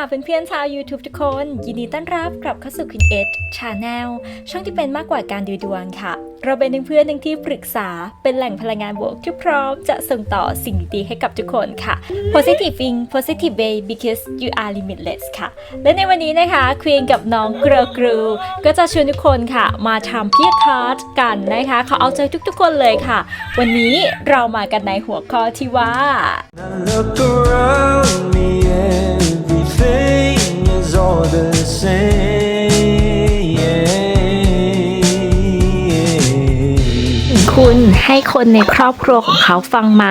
ค่ะเพื่อนๆชาว YouTube ทุกคน ยินดีต้อนรับกลับเข้าสู่ Queen Edge Channel ช่องที่เป็นมากกว่าการดูดวงค่ะ เราเป็นทั้งเพื่อนทั้งที่ปรึกษาเป็นแหล่งพลังงานบวกที่พร้อมจะส่งต่อสิ่งดีๆให้กับทุกคนค่ะ Positive Thing Positive Way because you are limitless ค่ะ และในวันนี้นะคะควีนกับน้องเกรอกรูก็จะชวนทุกคนค่ะ มาทำพี่คาร์ดกันนะคะเขาเอาใจทุกๆคนเลยค่ะ วันนี้เรามากันในหัวข้อที่ว่า I look around me, is all the same. คุณให้คนในครอบครัวของเขาฟังไหม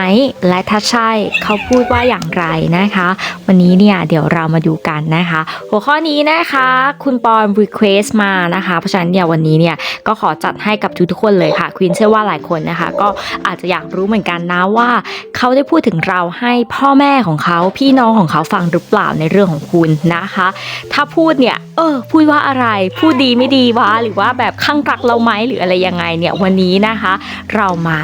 และถ้าใช่เขาพูดว่าอย่างไรนะคะ วันนี้เนี่ยเดี๋ยวเรามาดูกันนะคะ หัวข้อนี้นะคะ คุณปอนรีเควสมานะคะ เพราะฉะนั้นเนี่ยวันนี้เนี่ยก็ขอจัดให้กับทุกๆคนเลยค่ะควีนเชื่อว่าหลายคนนะคะ ก็อาจจะอยากรู้เหมือนกันนะว่า เขาได้พูดถึงเราให้พ่อแม่ของเขาพี่น้องของเขาฟังหรือเปล่าในเรื่องของคุณนะคะ ถ้าพูดเนี่ยเออพูดว่าอะไรพูดดีไม่ดีวะหรือว่าแบบข้างรักเราไหมหรืออะไรยังไงเนี่ยวันนี้นะคะ เรามา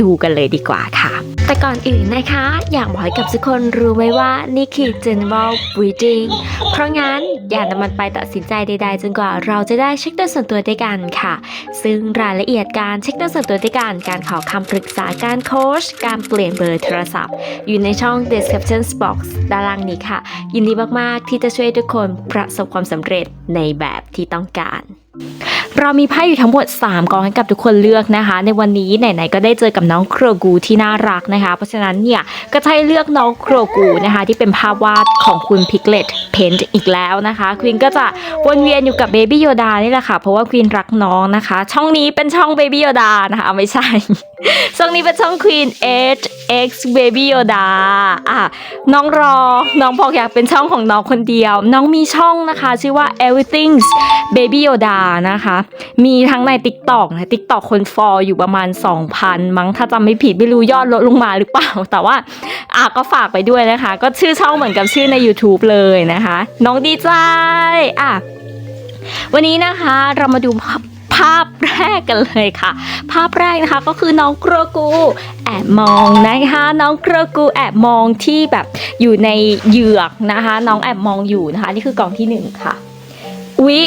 ดูกันเลยดีกว่าค่ะ แต่ก่อนอื่นนะคะ อยากบอกให้กับทุกคนรู้ไว้ว่านี่คือ general reading เพราะงั้นอย่านำมันไปตัดสินใจใด ๆ จนกว่าเราจะได้เช็คตัวส่วนตัวด้วยกันค่ะ ซึ่งรายละเอียดการเช็คตัวส่วนตัวด้วยกัน การขอคำปรึกษาการโค้ชการเปลี่ยนเบอร์โทรศัพท์ อยู่ในช่อง description box ด้านล่างนี้ค่ะ ยินดีมากๆที่จะช่วยทุกคนประสบความสำเร็จในแบบที่ต้องการ เรามีไพ่อยู่ทั้งหมด 3กองให้กับทุกคนเลือกนะคะ ในวันนี้ไหนๆก็ได้เจอกับน้องโครกูที่น่ารักนะคะ เพราะฉะนั้นเนี่ยก็ให้เลือกน้องโครกูนะคะ ที่เป็นภาพวาดของคุณพิกเลตเพนต์อีกแล้วนะคะควีนก็จะวนเวียนอยู่กับเบบี้โยดานี่แหละค่ะเพราะว่าควีนรักน้องนะคะ ช่องนี้เป็นช่องเบบี้โยดานะคะไม่ใช่ ช่องนี้เป็นช่อง Queen Edge X Baby Yoda อะน้องรอน้องบอกอยากเป็นช่องของน้องคนเดียว น้องมีช่องนะคะ ชื่อว่า Everything's Baby Yoda นะคะมีทั้งใน TikTok นะ TikTok คนฟอลอยู่ประมาณ 2,000 มั้งถ้าจำไม่ผิดไม่รู้ยอดลดลงมาหรือเปล่า แต่ว่าอะก็ฝากไปด้วยนะคะ ก็ชื่อช่องเหมือนกับชื่อใน YouTube เลยนะคะ น้องดีใจอะวันนี้นะคะเรามาดูภาพแรกกันเลยค่ะ ภาพแรกนะคะก็คือน้องกรกูแอบมองนะคะน้องกรกูแอบมองที่แบบอยู่ในเหยือกนะคะ น้องแอบมองอยู่นะคะ นี่คือกล่องที่หนึ่งค่ะวิ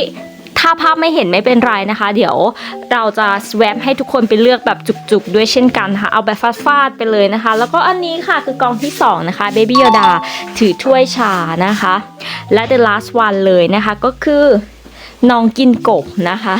ถ้าภาพไม่เห็นไม่เป็นไรนะคะ เดี๋ยวเราจะแวบให้ทุกคนไปเลือกแบบจุกๆ ด้วยเช่นกันค่ะ เอาแบบฟาดๆไปเลยนะคะ แล้วก็อันนี้ค่ะคือกองที่สองนะคะ Baby Yoda ถือถ้วยชานะคะ และ the last one เลยนะคะก็คือ น้องกินกบนะคะ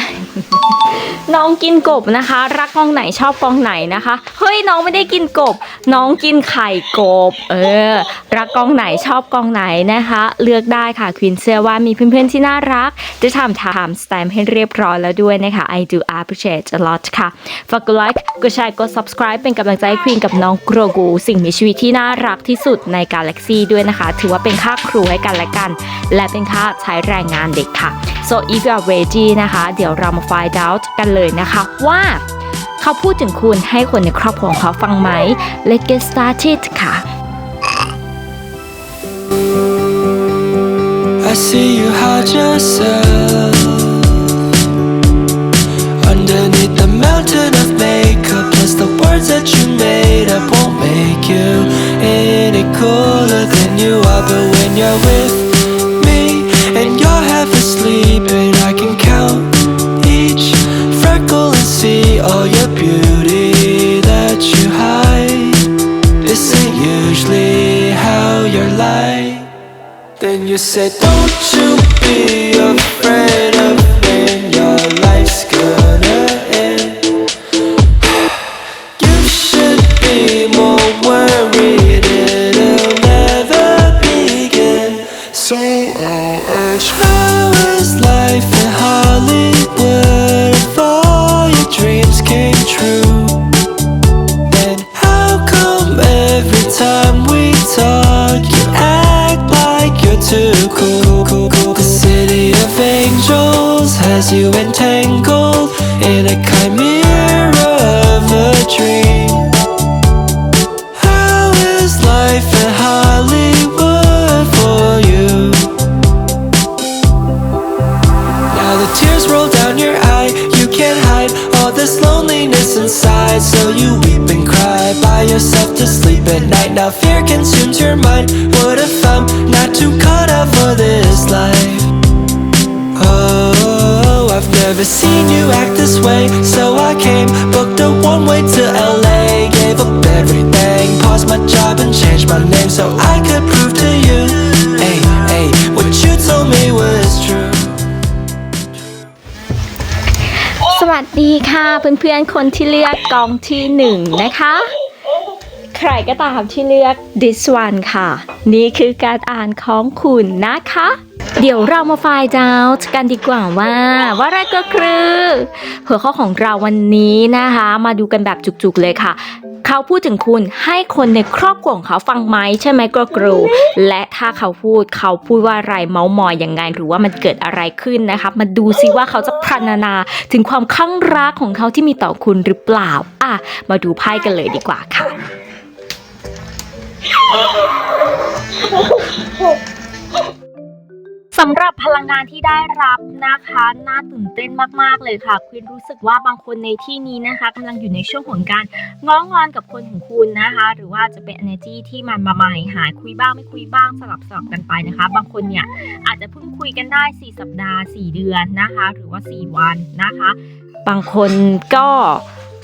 น้องกินกบนะคะ รักกองไหนชอบกองไหนนะคะ เฮ้ยน้องไม่ได้กินกบ น้องกินไข่กบ เออ รักกองไหนชอบกองไหนนะคะ เลือกได้ค่ะควินเชื่อว่ามีเพื่อนๆที่น่ารัก จะทำทำสแตมให้เรียบร้อยแล้วด้วยนะคะ I do appreciate a lot ค่ะ ฝากกดไลค์ กดแชร์ กด subscribe เป็นกำลังใจให้ควีนกับน้องโกรกูสิ่งมีชีวิตที่น่ารักที่สุดในกาแล็กซีด้วยนะคะ ถือว่าเป็นค่าครูให้กันและกัน และเป็นค่าใช้แรงงานเด็กค่ะ so if you are ready นะคะ เดี๋ยวเรามา find out กันเลยนะคะว่าเขาพูดถึงคุณให้คนในครอบครัวของเขาฟังไหม Let's get started ค่ะ I see you hide yourself underneath the mountain of makeup. Plus the words that you made up won't make you any cooler than you are. But when you're with คนที่เลือกกองที่หนึ่งนะคะ ใครก็ตามที่เลือก this one ค่ะ นี่คือการอ่านของคุณนะคะ เดี๋ยวเรามาไฟล์ดาวกันดีกว่าว่า ว่าอะไรก็คือหัวข้อของเราวันนี้นะคะ มาดูกันแบบจุกๆเลยค่ะ เขาพูดถึงคุณให้คนในครอบครัวของเขาฟังไหมใช่ไหมก็กรูและถ้าเขาพูดเขาพูดว่าอะไรเมาส์มอยยังไง หรือว่ามันเกิดอะไรขึ้นนะคะมาดูซิว่าเขาจะพรรณนาถึงความข้างรักของเขาที่มีต่อคุณหรือเปล่าอะมาดูไพ่กันเลยดีกว่าค่ะ สำหรับพลังงานที่ได้รับนะคะน่าตื่นเต้นมากๆเลยค่ะ คุณรู้สึกว่าบางคนในที่นี้นะคะกำลังอยู่ในช่วงของการง้องอนกับคนของคุณนะคะ หรือว่าจะเป็น energy ที่มันมาใหม่หายคุยบ้างไม่คุยบ้างสลับสลับกันไปนะคะ บางคนเนี่ยอาจจะเพิ่งคุยกันได้ 4 สัปดาห์ 4 เดือนนะคะ หรือว่า 4 วันนะคะ บางคนก็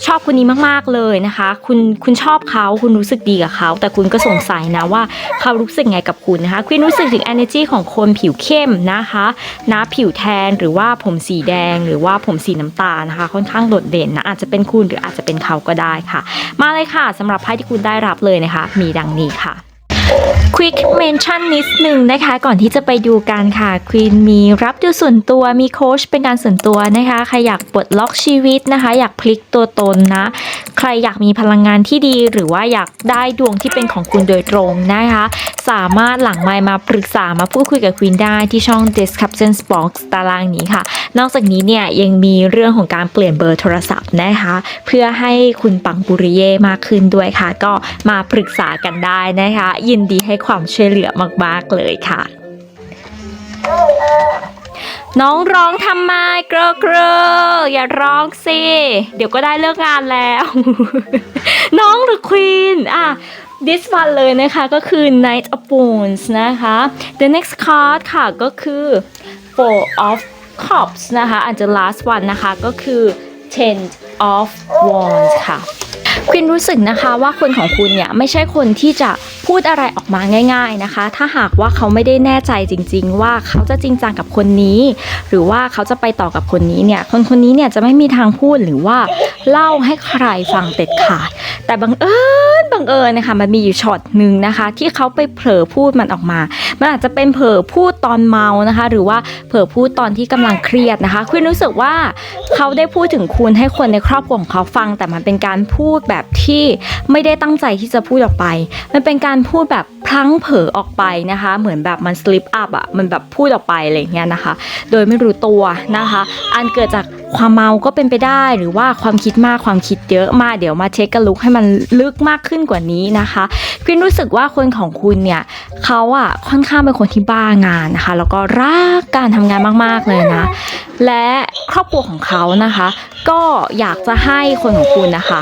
ชอบคนนี้มากๆเลยนะคะ คุณคุณชอบเขาคุณรู้สึกดีกับเขา แต่คุณก็สงสัยนะว่าเขารู้สึกไงกับคุณนะคะคุณรู้สึกถึง energy ของคนผิวเข้มนะคะนะผิวแทนหรือว่าผมสีแดง หรือว่าผมสีน้ำตาลนะคะ ค่อนข้างโดดเด่นนะอาจจะเป็นคุณหรืออาจจะเป็นเขาก็ได้ค่ะ มาเลยค่ะสำหรับไพ่ที่คุณได้รับเลยนะคะ มีดังนี้ค่ะ Quick Mention นิดหนึ่งนะคะ ก่อนที่จะไปดูกันค่ะควีนมีรับดูส่วนตัวมีโค้ชเป็นการส่วนตัวนะคะ ใครอยากปลดล็อกชีวิตนะคะ อยากพลิกตัวตนนะ ใครอยากมีพลังงานที่ดี หรือว่าอยากได้ดวงที่เป็นของคุณโดยตรงนะคะ สามารถหลังไมมาปรึกษามาพูดคุยกับควีนได้ที่ช่อง Description Box ตารางนี้ค่ะ นอกจากนี้เนี่ยยังมีเรื่องของการเปลี่ยนเบอร์โทรศัพท์นะคะ เพื่อให้คุณปังปุริเย่มากขึ้นด้วยค่ะ ก็มาปรึกษากันได้นะคะ ยินดีให้ความความช่วยเหลือมากๆเลยค่ะ น้องร้องทำไมเกรอเกรออย่าร้องสิ เดี๋ยวก็ได้เลิกงานแล้ว น้องหรือควีนอะ this one เลยนะคะก็คือ Knight of Wands นะคะ the next card ค่ะก็คือ Four of Cups นะคะอันจะ last one นะคะก็คือ Ten of Wands ค่ะ ควินรู้สึกนะคะว่าคนของคุณเนี่ยไม่ใช่คนที่จะพูดอะไรออกมาง่าย ๆนะคะ ถ้าหากว่าเขาไม่ได้แน่ใจจริง ๆ ว่าเขาจะจริงจังกับคนนี้ หรือว่าเขาจะไปต่อกับคนนี้เนี่ยคนคนนี้เนี่ยจะไม่มีทางพูดหรือว่าเล่าให้ใครฟังเด็ดขาดแต่บังเอิญบังเอิญนะคะมันมีอยู่ช็อตหนึ่งนะคะ ที่เขาไปเผลอพูดมันออกมา มันอาจจะเป็นเผลอพูดตอนเมานะคะ หรือว่าเผลอพูดตอนที่กำลังเครียดนะคะคุณรู้สึกว่าเขาได้พูดถึงคุณให้คนในครอบครัวของเขาฟัง แต่มันเป็นการพูดแบบที่ไม่ได้ตั้งใจที่จะพูดออกไป มันเป็นการพูดแบบพลั้งเผลอออกไปนะคะ เหมือนแบบมัน slip up อะมันแบบพูดออกไปอะไรอย่างเงี้ยนะคะ โดยไม่รู้ตัวนะคะ อันเกิดจาก ความเมาก็เป็นไปได้หรือว่าความคิดมากความคิดเยอะมากเดี๋ยวมาเช็คกันลุกให้มันลึกมากขึ้นกว่านี้นะคะควินรู้สึกว่าคนของคุณเนี่ยเขาอะค่อนข้างเป็นคนที่บ้างานนะคะ แล้วก็รักการทำงานมากๆเลยนะ และครอบครัวของเขานะคะ ก็อยากจะให้คนของคุณนะคะ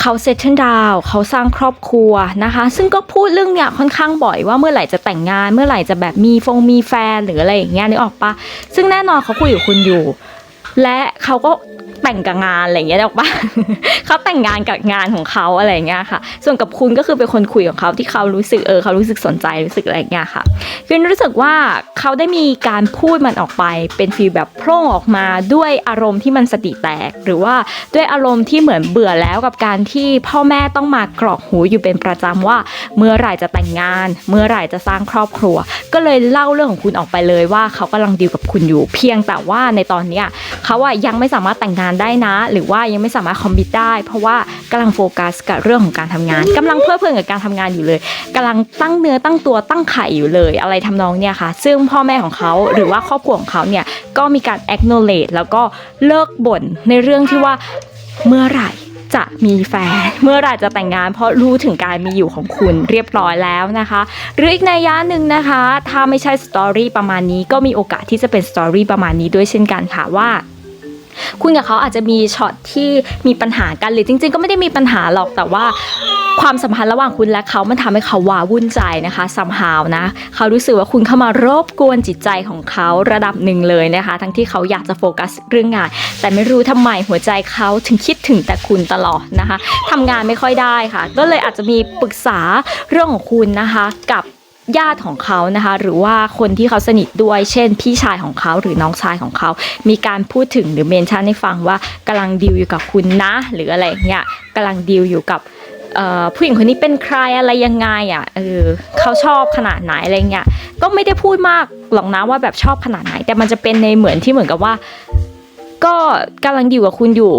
เขาเซตเทิลดาวเขาสร้างครอบครัวนะคะ ซึ่งก็พูดเรื่องเนี้ยค่อนข้างบ่อยว่าเมื่อไหร่จะแต่งงาน เมื่อไหร่จะแบบมีฟงมีแฟนหรืออะไรอย่างเงี้ยนึกออกปะซึ่งแน่นอนเขาคุยกับคุณอยู่ และเขาก็ แต่งกับงานอะไรเงี้ยนึกอกปะเขาแต่งงานกับงานของเขาอะไรเงี้ยค่ะ ส่วนกับคุณก็คือเป็นคนคุยของเขาที่เขารู้สึกเออเขารู้สึกสนใจรู้สึกอะไรเงี้ยค่ะ คือรู้สึกว่าเขาได้มีการพูดมันออกไป เป็นฟีลแบบโพร่งออกมาด้วยอารมณ์ที่มันสติแตก หรือว่าด้วยอารมณ์ที่เหมือนเบื่อแล้วกับการที่พ่อแม่ต้องมากรอกหูอยู่เป็นประจำว่า เมื่อไหร่จะแต่งงาน เมื่อไหร่จะสร้างครอบครัว ก็เลยเล่าเรื่องของคุณออกไปเลยว่าเขากำลังดีลกับคุณอยู่เพียงแต่ว่าในตอนเนี้ยเขาอะยังไม่สามารถแต่งงานได้นะ หรือว่ายังไม่สามารถคอมมิตได้ เพราะว่ากำลังโฟกัสกับเรื่องของการทำงานกำลังเพลิดเพลินกับการทำงานอยู่เลยกำลังตั้งเนื้อตั้งตัวตั้งไข่อยู่เลย อะไรทำนองเนี่ยค่ะ ซึ่งพ่อแม่ของเขาหรือว่าครอบครัวของเขาเนี่ยก็มีการ acknowledge แล้วก็เลิกบ่นในเรื่องที่ว่าเมื่อไหร่จะมีแฟนเมื่อไหร่จะแต่งงาน เพราะรู้ถึงการมีอยู่ของคุณเรียบร้อยแล้วนะคะ หรืออีกในยยะหนึ่งนะคะ ถ้าไม่ใช่สตอรี่ประมาณนี้ก็มีโอกาสที่จะเป็นสตอรี่ประมาณนี้ด้วยเช่นกันค่ะว่า คุณกับเขาอาจจะมีช็อตที่มีปัญหากันหรือจริง ๆ ก็ไม่ได้มีปัญหาหรอกแต่ว่าความสัมพันธ์ระหว่างคุณและเขามันทำให้เขาว้าวุ่นใจนะคะซัมฮาวนะ เขารู้สึกว่าคุณเข้ามารบกวนจิตใจของเขาระดับหนึ่งเลยนะคะ ทั้งที่เขาอยากจะโฟกัสเรื่องงาน แต่ไม่รู้ทำไมหัวใจเขาถึงคิดถึงแต่คุณตลอดนะคะทำงานไม่ค่อยได้ค่ะ ก็เลยอาจจะมีปรึกษาเรื่องของคุณนะคะกับ ญาติของเขานะคะ หรือว่าคนที่เขาสนิทด้วย เช่น พี่ชายของเขาหรือน้องชายของเขา มีการพูดถึงหรือเมนชั่นให้ฟังว่ากำลังดีลอยู่กับคุณนะ หรืออะไรเงี้ยกำลังดีลอยู่กับผู้หญิงคนนี้เป็นใครอะไรยังไงอะเออเขาชอบขนาดไหนอะไรเงี้ยก็ไม่ได้พูดมากหรอกนะว่าแบบชอบขนาดไหน แต่มันจะเป็นในเหมือนที่เหมือนกับว่า ก็กำลังดีลกับคุณอยู่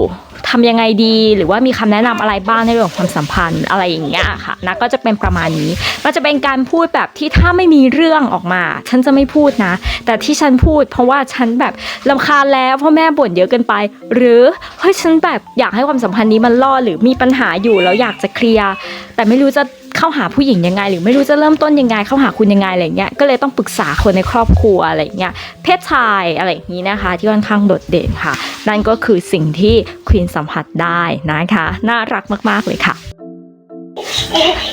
ทำยังไงดี หรือว่ามีคำแนะนำอะไรบ้างในเรื่องของความสัมพันธ์อะไรอย่างเงี้ยค่ะนะก็จะเป็นประมาณนี้ มันจะเป็นการพูดแบบที่ถ้าไม่มีเรื่องออกมา ฉันจะไม่พูดนะ แต่ที่ฉันพูด เพราะว่าฉันแบบลำคาญแล้วเพราะแม่บ่นเยอะเกินไป หรือเฮ้ยฉันแบบอยากให้ความสัมพันธ์นี้มันรอดหรือมีปัญหาอยู่แล้วอยากจะเคลียร์แต่ไม่รู้จะเข้าหาผู้หญิงยังไง หรือไม่รู้จะเริ่มต้นยังไง เข้าหาคุณยังไงอะไรเงี้ยก็เลยต้องปรึกษาคนในครอบครัวอะไรเงี้ยเพศชายอะไรอย่างนี้นะคะ ที่ค่อนข้างโดดเด่นค่ะ นั่นก็คือสิ่งที่ควีนสัมผัสได้นะคะ น่ารักมาก ๆ เลยค่ะ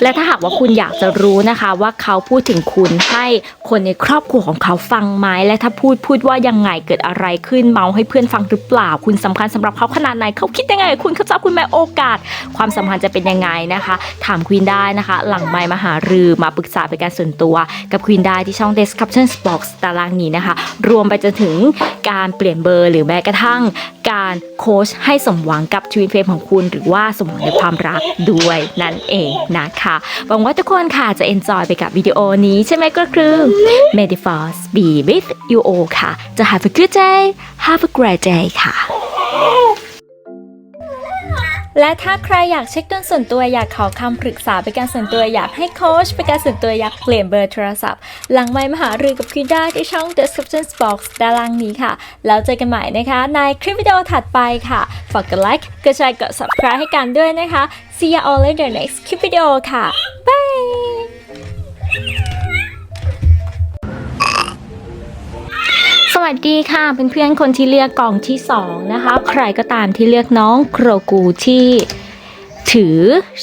และถ้าหากว่าคุณอยากจะรู้นะคะว่าเขาพูดถึงคุณให้คนในครอบครัวของเขาฟังไหมและถ้าพูดพูดว่ายังไงเกิดอะไรขึ้นเมาให้เพื่อนฟังหรือเปล่า คุณสำคัญสำหรับเขาขนาดไหนเขาคิดยังไง คุณเขาจะคุณไหมโอกาส ความสัมพันธ์จะเป็นยังไงนะคะ ถามควีนได้นะคะ หลังไมมาหารือมาปรึกษาเป็นการส่วนตัว กับควีนได้ที่ช่อง description box ตารางนี้นะคะ รวมไปจนถึงการเปลี่ยนเบอร์ หรือแม้กระทั่ง การโค้ชให้สมหวังกับชีวิตเฟรมของคุณ หรือว่าสมหวังในความรักด้วยนั่นเองนะคะหวังว่าทุกคนค่ะจะ enjoy ไปกับวิดีโอนี้ใช่ไหมก็คือ m e d i force be with you all ค่ะ จะ have a good day have a great day ค่ะ และถ้าใครอยากเช็คดวงส่วนตัวอยากขอคำปรึกษาเป็นการส่วนตัวอยากให้โค้ชเป็นการส่วนตัวอยากเปลี่ยนเบอร์โทรศัพท์ หลังไมค์มาหารือกับคุณได้ที่ช่อง description box ด้านล่างนี้ค่ะ แล้วเจอกันใหม่นะคะ ในคลิปวิดีโอถัดไปค่ะ ฝากกดไลค์กดแชร์กด subscribe ให้กันด้วยนะคะ see you all in the next คลิปวิดีโอค่ะ bye วัสดีค่ะเพื่อนๆคนที่เลือกกล่องที่2นะคะใครก็ตามที่เลือกน้องโครกูที่ถือ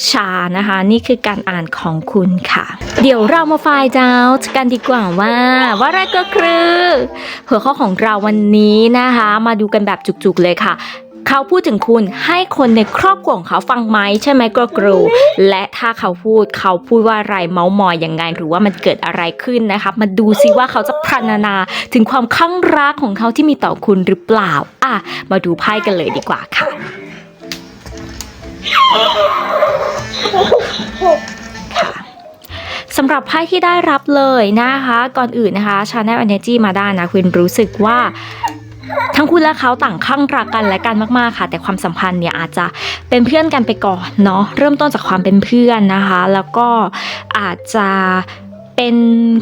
ชานะคะ นี่คือการอ่านของคุณค่ะ เดี๋ยวเรามาไฟล์ดาวกันดีกว่าว่าว่าอะไรก็คือหัวข้อของเราวันนี้นะคะ มาดูกันแบบจุกๆเลยค่ะ เขาพูดถึงคุณให้คนในครอบครัวของเขาฟังไหมใช่ไหมก็กรูและถ้าเขาพูดเขาพูดว่าอะไรเมาส์มอยยังไง หรือว่ามันเกิดอะไรขึ้นนะคะมาดูซิว่าเขาจะพรรณนาถึงความข้างรักของเขาที่มีต่อคุณหรือเปล่าอะมาดูไพ่กันเลยดีกว่าค่ะสำหรับไพ่ที่ได้รับเลยนะคะ ก่อนอื่นนะคะ Channel Energy มาได้นะคุณรู้สึกว่า ทั้งคุณและเขาต่างข้างรักกันและกันมากๆค่ะ แต่ความสัมพันธ์เนี่ยอาจจะเป็นเพื่อนกันไปก่อนเนาะเริ่มต้นจากความเป็นเพื่อนนะคะ แล้วก็อาจจะเป็น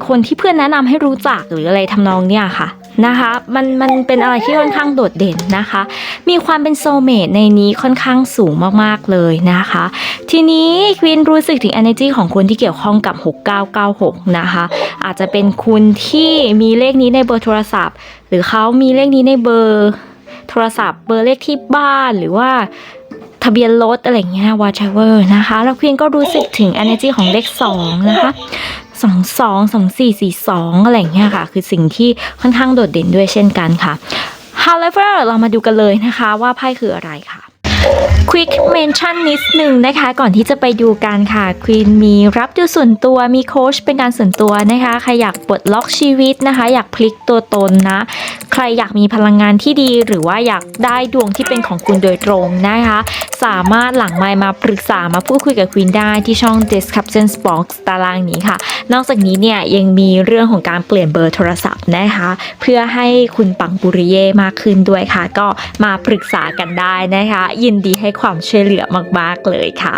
คนที่เพื่อนแนะนำให้รู้จักหรืออะไรทำนองเนี่ยค่ะนะคะมันมันเป็นอะไรที่ค่อนข้างโดดเด่นนะคะ มีความเป็นโซเมตในนี้ค่อนข้างสูงมากๆเลยนะคะ ทีนี้ควีนรู้สึกถึง energy ของคนที่เกี่ยวข้องกับ 6996 นะคะ อาจจะเป็นคุณที่มีเลขนี้ในเบอร์โทรศัพท์ รือเขามีเลขนี้ในเบอร์โทรศัพท์ เบอร์เลขที่บ้านหรือว่าทะเบียนรถอะไรเงี้ย whatever นะคะ แล้วควีนก็รู้สึกถึง energy ของเลข2นะคะสองสองสองสี่สี่สองอะไรเงี้ยค่ะ คือสิ่งที่ค่อนข้างโดดเด่นด้วยเช่นกันค่ะ however เรามาดูกันเลยนะคะว่าไพ่คืออะไรค่ะ Quick mention นิดหนึ่งนะคะ ก่อนที่จะไปดูกันค่ะควีนมีรับดูส่วนตัวมีโค้ชเป็นการส่วนตัวนะคะ ใครอยากปลดล็อกชีวิตนะคะ อยากพลิกตัวตนนะ ใครอยากมีพลังงานที่ดี หรือว่าอยากได้ดวงที่เป็นของคุณโดยตรงนะคะ สามารถหลังไมค์มาปรึกษามาพูดคุยกับควีนได้ที่ช่อง description box ตารางนี้ค่ะ นอกจากนี้เนี่ยยังมีเรื่องของการเปลี่ยนเบอร์โทรศัพท์นะคะ เพื่อให้คุณปังปุริเย่มากขึ้นด้วยค่ะ ก็มาปรึกษากันได้นะคะ ยินดีให้ความช่วยเหลือมากๆเลยค่ะ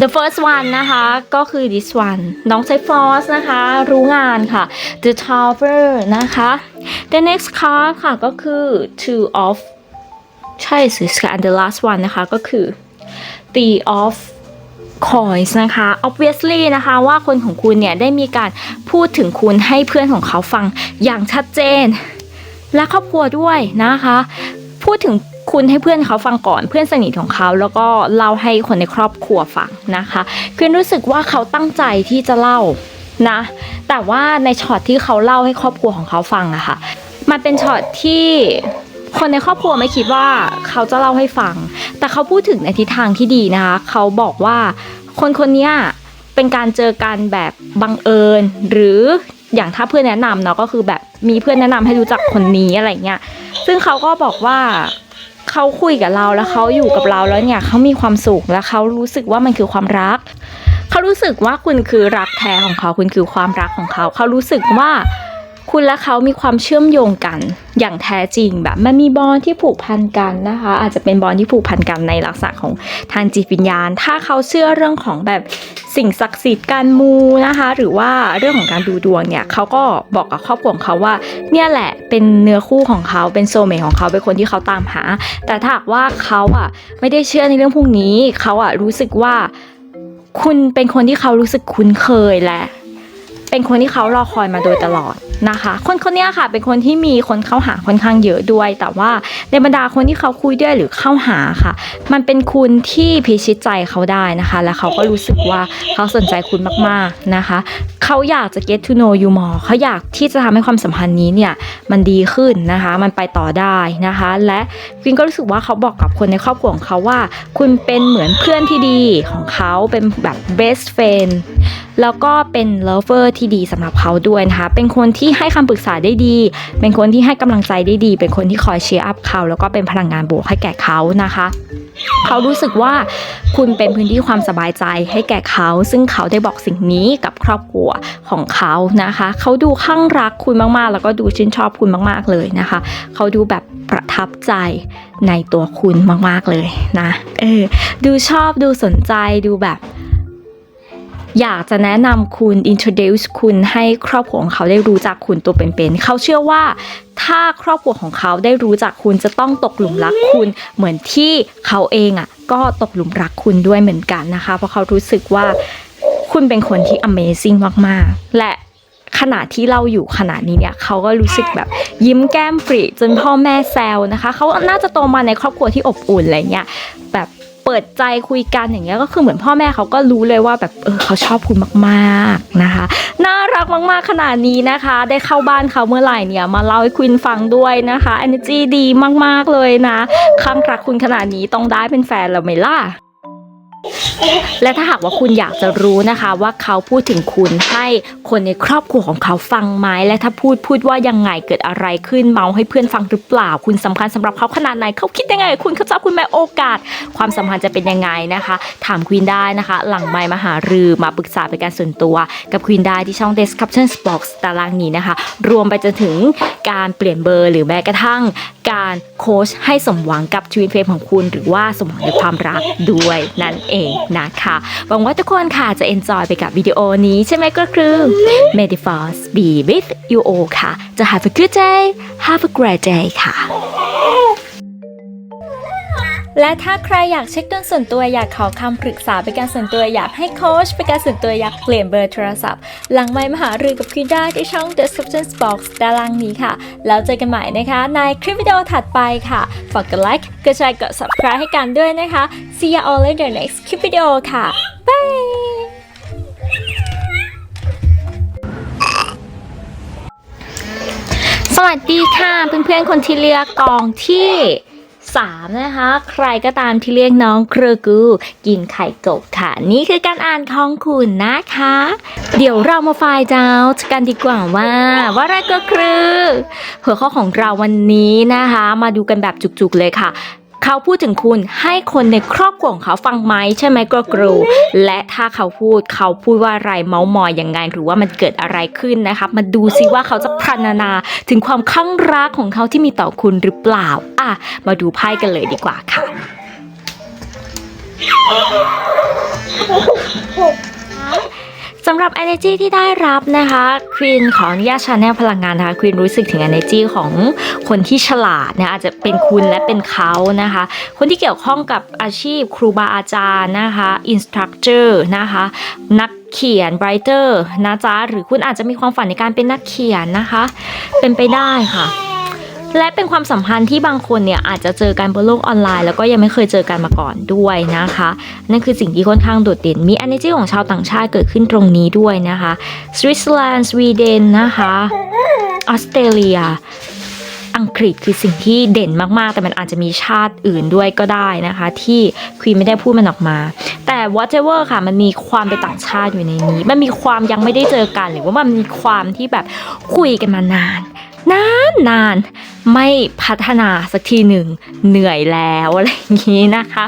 The first one นะคะ ก็คือ this one น้องใช้ force นะคะ รู้งานค่ะ The Tower นะคะ The next card ค่ะ ก็คือ two of ใช่สิค่ะ and the last one นะคะ ก็คือ the of coins นะคะ obviously นะคะว่าคนของคุณเนี่ย ได้มีการพูดถึงคุณให้เพื่อนของเขาฟังอย่างชัดเจน และครอบครัวด้วยนะคะ พูดถึงคุณให้เพื่อนเขาฟังก่อนเพื่อนสนิทของเขาแล้วก็เล่าให้คนในครอบครัวฟังนะคะคือรู้สึกว่าเขาตั้งใจที่จะเล่านะ แต่ว่าในช็อตที่เขาเล่าให้ครอบครัวของเขาฟังอะค่ะ มันเป็นช็อตที่คนในครอบครัวไม่คิดว่าเขาจะเล่าให้ฟัง แต่เขาพูดถึงในทิศทางที่ดีนะคะ เขาบอกว่าคนคนนี้เป็นการเจอกันแบบบังเอิญ หรือ อย่างถ้าเพื่อนแนะนำเนาะก็คือแบบมีเพื่อนแนะนำให้รู้จักคนนี้อะไรเงี้ย ซึ่งเขาก็บอกว่าเขาคุยกับเราแล้วเขาอยู่กับเราแล้วเนี่ยเขามีความสุขแล้วเขารู้สึกว่ามันคือความรัก เขารู้สึกว่าคุณคือรักแท้ของเขาคุณคือความรักของเขา เขารู้สึกว่า คุณและเขามีความเชื่อมโยงกันอย่างแท้จริงแบบมันมีบอลที่ผูกพันกันนะคะ อาจจะเป็นบอลที่ผูกพันกันในลักษณะของทางจิตวิญญาณ ถ้าเขาเชื่อเรื่องของแบบสิ่งศักดิ์สิทธิ์การมูนะคะ หรือว่าเรื่องของการดูดวงเนี่ยเขาก็บอกกับครอบครัวของเขาว่า เนี่ยแหละเป็นเนื้อคู่ของเขาเป็นโซเมทของเขาเป็นคนที่เขาตามหา แต่ถ้าว่าเขาอะไม่ได้เชื่อในเรื่องพวกนี้เขาอะรู้สึกว่าคุณเป็นคนที่เขารู้สึกคุ้นเคยและ เป็นคนที่เขารอคอยมาโดยตลอดนะคะ คนคนนี้ค่ะเป็นคนที่มีคนเข้าหาค่อนข้างเยอะด้วย แต่ว่าในบรรดาคนที่เขาคุยด้วยหรือเข้าหาค่ะ มันเป็นคุณที่พิชิตใจเขาได้นะคะ และเขาก็รู้สึกว่าเขาสนใจคุณมากๆนะคะ เขาอยากจะ get to know you more เขาอยากที่จะทำให้ความสัมพันธ์นี้เนี่ยมันดีขึ้นนะคะ มันไปต่อได้นะคะ และวินก็รู้สึกว่าเขาบอกกับคนในครอบครัวของเขาว่า คุณเป็นเหมือนเพื่อนที่ดีของเขาเป็นแบบ best friend แล้วก็เป็น lover ที่ดีสำหรับเขาด้วยนะคะ เป็นคนที่ให้คำปรึกษาได้ดี เป็นคนที่ให้กำลังใจได้ดี เป็นคนที่คอยเชียร์อัพเขา แล้วก็เป็นพลังงานบวกให้แก่เขานะคะ เขารู้สึกว่าคุณเป็นพื้นที่ความสบายใจให้แก่เขา ซึ่งเขาได้บอกสิ่งนี้กับครอบครัวของเขานะคะ เขาดูข้างรักคุณมากๆ แล้วก็ดูชื่นชอบคุณมากๆเลยนะคะ เขาดูแบบประทับใจในตัวคุณมากๆเลยนะ เออ ดูชอบดูสนใจดูแบบ อยากจะแนะนำคุณ introduce คุณให้ครอบครัวของเขาได้รู้จักคุณตัวเป็นๆเขาเชื่อว่าถ้าครอบครัวของเขาได้รู้จักคุณจะต้องตกหลุมรักคุณเหมือนที่เขาเองอะก็ตกหลุมรักคุณด้วยเหมือนกันนะคะ เพราะเขารู้สึกว่าคุณเป็นคนที่ amazing มากๆ และขณะที่เราอยู่ขณะนี้เนี่ยเขาก็รู้สึกแบบยิ้มแก้มปริจนพ่อแม่แซวนะคะ เขาน่าจะโตมาในครอบครัวที่อบอุ่นอะไรเงี้ยแบบ เปิดใจคุยกันอย่างเงี้ยก็คือเหมือนพ่อแม่เขาก็รู้เลยว่าแบบเออเขาชอบคุณมากๆนะคะ น่ารักมากๆขนาดนี้นะคะ ได้เข้าบ้านเขาเมื่อไหร่เนี่ยมาเล่าให้คุณฟังด้วยนะคะ energy ดีมากๆเลยนะข้างรักคุณขนาดนี้ต้องได้เป็นแฟนแล้วไหมล่ะ และถ้าหากว่าคุณอยากจะรู้นะคะว่าเขาพูดถึงคุณให้คนในครอบครัวของเขาฟังไหมและถ้าพูดพูดว่ายังไงเกิดอะไรขึ้นเมาให้เพื่อนฟังหรือเปล่า คุณสำคัญสำหรับเขาขนาดไหนเขาคิดยังไงคุณเขาจะเอาคุณไหมโอกาส ความสัมพันธ์จะเป็นยังไงนะคะ ถามควีนได้นะคะ หลังไมมาหารือมาปรึกษาเป็นการส่วนตัวกับควีนได้ที่ช่อง description box ตารางนี้นะคะ รวมไปจนถึงการเปลี่ยนเบอร์ หรือแม้กระทั่ง การโค้ชให้สมหวังกับทวินเฟรมของคุณ หรือว่าสมหวังในความรักด้วยนั่นเองนะคะหวังว่าทุกคนค่ะจะ enjoy ไปกับวิดีโอนี้ใช่ไหมก็คือ May the force be with you all ค่ะ จะ have a good day have a great day ค่ะ และถ้าใครอยากเช็คดวงส่วนตัวอยากขอคำปรึกษาเป็นการส่วนตัวอยากให้โค้ชเป็นการส่วนตัวอยากเปลี่ยนเบอร์โทรศัพท์ หลังไมมหารือกับคุณได้ที่ช่อง description box ด้านล่างนี้ค่ะ แล้วเจอกันใหม่นะคะในคลิปวิดีโอถัดไปค่ะ ฝากกดไลค์กดแชร์กด subscribe ให้กันด้วยนะคะ see you all in the next คลิปวิดีโอค่ะบายสวัสดีค่ะเพื่อนๆคนที่เลือกกองที่ สามนะคะใครก็ตามที่เรียกน้องเครือกู กินไข่กบค่ะ นี่คือการอ่านของคุณนะคะ เดี๋ยวเรามาฟายดาวน์กันดีกว่าว่าว่าอะไรก็คือหัวข้อของเราวันนี้นะคะ มาดูกันแบบจุกๆเลยค่ะ เขาพูดถึงคุณให้คนในครอบครัวของเขาฟังไหมใช่ไหมกรูและถ้าเขาพูดเขาพูดว่าอะไรเมาส์มอยยังไงหรือว่ามันเกิดอะไรขึ้นนะคะมาดูซิว่าเขาจะพรรณนาถึงความข้างรักของเขาที่มีต่อคุณหรือเปล่าอะมาดูไพ่กันเลยดีกว่าค่ะ สำหรับ energy ที่ได้รับนะคะควีนขออนุญาตชาแนลพลังงานนะคะควีนรู้สึกถึง energy ของคนที่ฉลาดนะอาจจะเป็นคุณและเป็นเขานะคะ คนที่เกี่ยวข้องกับอาชีพครูบาอาจารย์นะคะ instructor นะคะนักเขียน writer นะจ๊ะหรือคุณอาจจะมีความฝันในการเป็นนักเขียนนะคะ เป็นไปได้ค่ะ และเป็นความสัมพันธ์ที่บางคนเนี่ยอาจจะเจอกันบนโลกออนไลน์ แล้วก็ยังไม่เคยเจอกันมาก่อนด้วยนะคะ นั่นคือสิ่งที่ค่อนข้างโดดเด่นมี energy ของชาวต่างชาติเกิดขึ้นตรงนี้ด้วยนะคะสวิตเซอร์แลนด์สวีเดนนะคะออสเตรเลียอังกฤษคือสิ่งที่เด่นมาก ๆ แต่มันอาจจะมีชาติอื่นด้วยก็ได้นะคะ ที่ควีนไม่ได้พูดมันออกมา แต่ whatever ค่ะ มันมีความเป็นต่างชาติอยู่ในนี้ มันมีความยังไม่ได้เจอกัน หรือว่ามันมีความที่แบบคุยกันมานาน นานนานไม่พัฒนาสักทีหนึ่งเหนื่อยแล้วอะไรอย่างนี้นะคะ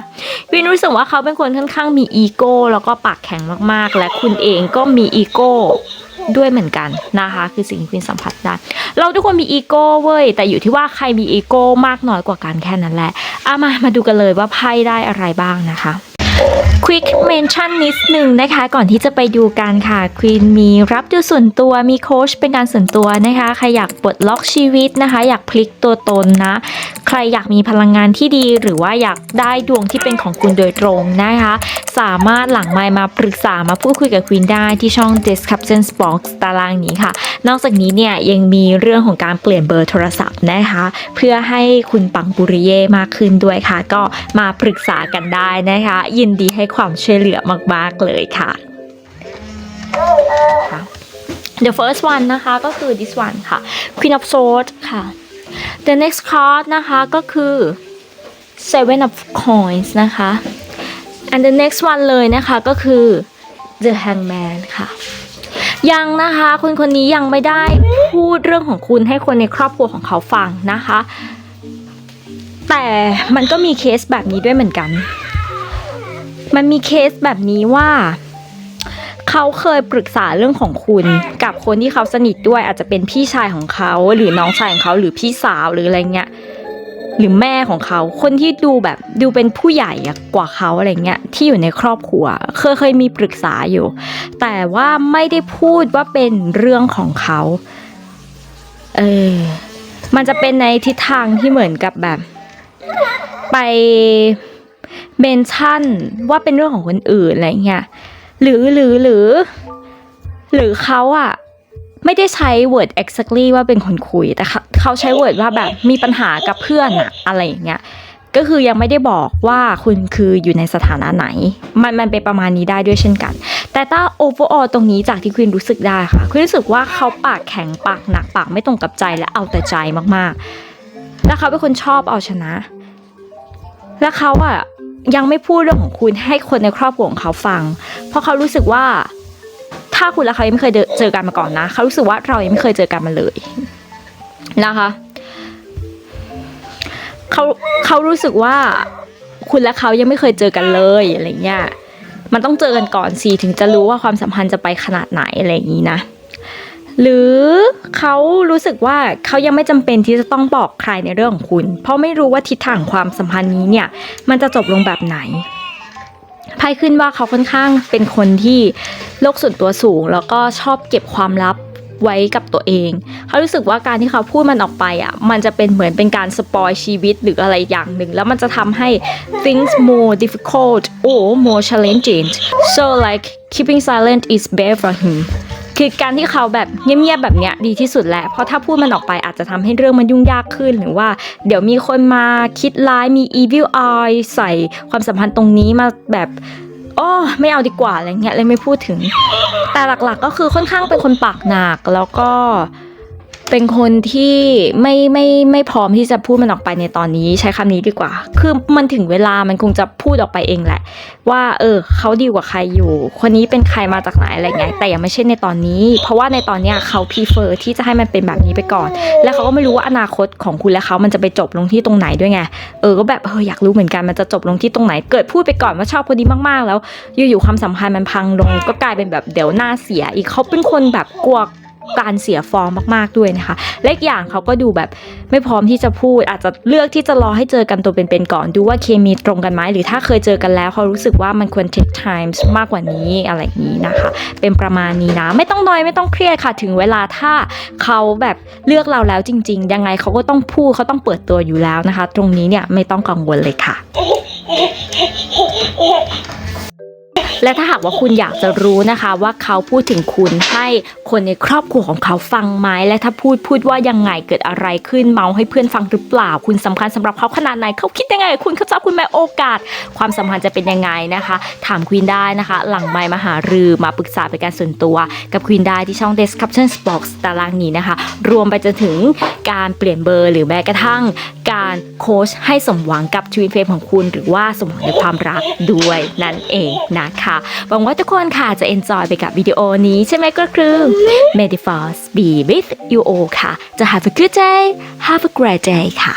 วินรู้สึกว่าเขาเป็นคนค่อนข้างมีอีโก้แล้วก็ปากแข็งมากๆ และคุณเองก็มีอีโก้ด้วยเหมือนกันนะคะคือสิ่งที่วินสัมผัสได้ เราทุกคนมีอีโก้เว้ยแต่อยู่ที่ว่าใครมีอีโก้มากน้อยกว่ากันแค่นั้นแหละเอามามาดูกันเลยว่าไพ่ได้อะไรบ้างนะคะ Quick Mention นิดหนึ่งนะคะ ก่อนที่จะไปดูกันค่ะควีนมีรับดูส่วนตัวมีโค้ชเป็นการส่วนตัวนะคะใครอยากปลดล็อกชีวิตนะคะ อยากพลิกตัวตนนะ ใครอยากมีพลังงานที่ดี หรือว่าอยากได้ดวงที่เป็นของคุณโดยตรงนะคะ สามารถหลังไมค์มาปรึกษามาพูดคุยกับควีนได้ที่ช่อง Description Box ตารางนี้ค่ะ นอกจากนี้เนี่ยยังมีเรื่องของการเปลี่ยนเบอร์โทรศัพท์นะคะ เพื่อให้คุณปังปุริเย่มากขึ้นด้วยค่ะ ก็มาปรึกษากันได้นะคะ ยินดีให้ความช่วยเหลือมากๆเลยค่ะ The first one นะคะก็คือ this one ค่ะ Queen of Swords ค่ะ The next card นะคะก็คือ Seven of Coins นะคะ and the next one เลยนะคะก็คือ The Hangman ค่ะ ยังนะคะคนคนนี้ยังไม่ได้พูดเรื่องของคุณให้คนในครอบครัวของเขาฟังนะคะ แต่มันก็มีเคสแบบนี้ด้วยเหมือนกัน มันมีเคสแบบนี้ว่าเขาเคยปรึกษาเรื่องของคุณ กับคนที่เขาสนิทด้วยอาจจะเป็นพี่ชายของเขาหรือน้องชายของเขาหรือพี่สาวหรืออะไรเงี้ยหรือแม่ของเขาคนที่ดูแบบดูเป็นผู้ใหญ่กว่าเขาอะไรเงี้ยที่อยู่ในครอบครัว เคยเคยมีปรึกษาอยู่ แต่ว่าไม่ได้พูดว่าเป็นเรื่องของเขาเออมันจะเป็นในทิศทางที่เหมือนกับแบบ ไป เมนชั่นว่าเป็นเรื่องของคนอื่นอะไรเงี้ยหรือหรือหรือ หรือเขาอะไม่ได้ใช้ word exactly ว่าเป็นคนคุย แต่เขาใช้ word ว่าแบบมีปัญหากับเพื่อนอะอะไรอย่างเงี้ยก็คือยังไม่ได้บอกว่าคุณคืออยู่ในสถานะไหน มันมันเป็นประมาณนี้ได้ด้วยเช่นกัน แต่ถ้า overall ตรงนี้จากที่คุณรู้สึกได้ค่ะคุณรู้สึกว่าเขาปากแข็งปากหนักปากไม่ตรงกับใจและเอาแต่ใจมากๆ แล้วเขาเป็นคนชอบเอาชนะ แล้วเขาอะ ยังไม่พูดเรื่องของคุณให้คนในครอบครัวของเขาฟัง เพราะเขารู้สึกว่า ถ้าคุณและเขายังไม่เคยเจอกันมาก่อนนะ เขารู้สึกว่าเรายังไม่เคยเจอกันมาเลยนะคะเขาเขารู้สึกว่าคุณและเขายังไม่เคยเจอกันเลยอะไรเงี้ยมันต้องเจอกันก่อนสิถึงจะรู้ว่าความสัมพันธ์จะไปขนาดไหนอะไรอย่างนี้นะ หรือเขารู้สึกว่าเขายังไม่จำเป็นที่จะต้องบอกใครในเรื่องของคุณ เพราะไม่รู้ว่าทิศทางความสัมพันธ์นี้เนี่ยมันจะจบลงแบบไหนไพ่ขึ้นว่าเขาค่อนข้างเป็นคนที่โลกส่วนตัวสูง แล้วก็ชอบเก็บความลับไว้กับตัวเอง เขารู้สึกว่าการที่เขาพูดมันออกไปอะ มันจะเป็นเหมือนเป็นการสปอยชีวิตหรืออะไรอย่างหนึ่ง แล้วมันจะทำให้ things more difficult or more challenging so like keeping silent is best for him คือการที่เขาแบบเงียบๆแบบเนี้ยดีที่สุดแหละเพราะถ้าพูดมันออกไปอาจจะทำให้เรื่องมันยุ่งยากขึ้น หรือว่าเดี๋ยวมีคนมาคิดร้ายมี evil eye ใส่ความสัมพันธ์ตรงนี้มาแบบโอ้ไม่เอาดีกว่าอะไรเงี้ยเลยไม่พูดถึง แต่หลักๆก็คือค่อนข้างเป็นคนปากหนักแล้วก็ เป็นคนที่ไม่ไม่ไม่พร้อมที่จะพูดมันออกไปในตอนนี้ใช้คำนี้ดีกว่า คือมันถึงเวลามันคงจะพูดออกไปเองแหละ ว่าเออเขาดีกว่าใครอยู่ คนนี้เป็นใครมาจากไหนอะไรเงี้ยแต่ยังไม่ใช่ในตอนนี้ เพราะว่าในตอนเนี้ยเขาพีเฟอร์ที่จะให้มันเป็นแบบนี้ไปก่อน และเขาก็ไม่รู้ว่าอนาคตของคุณและเขามันจะไปจบลงที่ตรงไหนด้วยไงเออก็แบบเอออยากรู้เหมือนกันมันจะจบลงที่ตรงไหน เกิดพูดไปก่อนว่าชอบคนนี้มากๆ แล้วอยู่ๆความสัมพันธ์มันพังลงก็กลายเป็นแบบเดี๋ยวหน้าเสีย อีกเขาเป็นคนแบบกลัว การเสียฟอร์มมากๆด้วยนะคะและอีกอย่างเขาก็ดูแบบไม่พร้อมที่จะพูด อาจจะเลือกที่จะรอให้เจอกันตัวเป็นๆก่อนดูว่าเคมีตรงกันไหมหรือถ้าเคยเจอกันแล้วเขารู้สึกว่ามันควร take time มากกว่านี้อะไรอย่างนี้นะคะ เป็นประมาณนี้นะ ไม่ต้องนอยไม่ต้องเครียดค่ะ ถึงเวลาถ้าเขาแบบเลือกเราแล้วจริง ๆ ยังไงเขาก็ต้องพูดเขาต้องเปิดตัวอยู่แล้วนะคะ ตรงนี้เนี่ยไม่ต้องกังวลเลยค่ะ และถ้าหากว่าคุณอยากจะรู้นะคะว่าเขาพูดถึงคุณให้คนในครอบครัวของเขาฟังไหมและถ้าพูดพูดว่ายังไงเกิดอะไรขึ้นเมาให้เพื่อนฟังหรือเปล่า คุณสำคัญสำหรับเขาขนาดไหนเขาคิดยังไง คุณเขาจับคุณไหมโอกาส ความสัมพันธ์จะเป็นยังไงนะคะ ถามควีนได้นะคะ หลังไมมาหารือมาปรึกษาเป็นการส่วนตัว กับควีนได้ที่ช่อง description box ตารางนี้นะคะ รวมไปจนถึงการเปลี่ยนเบอร์ หรือแม้กระทั่ง การโค้ชให้สมหวังกับชีวิตเฟรมของคุณ หรือว่าสมหวังในความรักด้วยนั่นเองนะคะหวังว่าทุกคนค่ะจะเอนจอยไปกับวิดีโอนี้ใช่ไหมก็คือ May the force be with you all ค่ะ จะ have a good day have a great day ค่ะ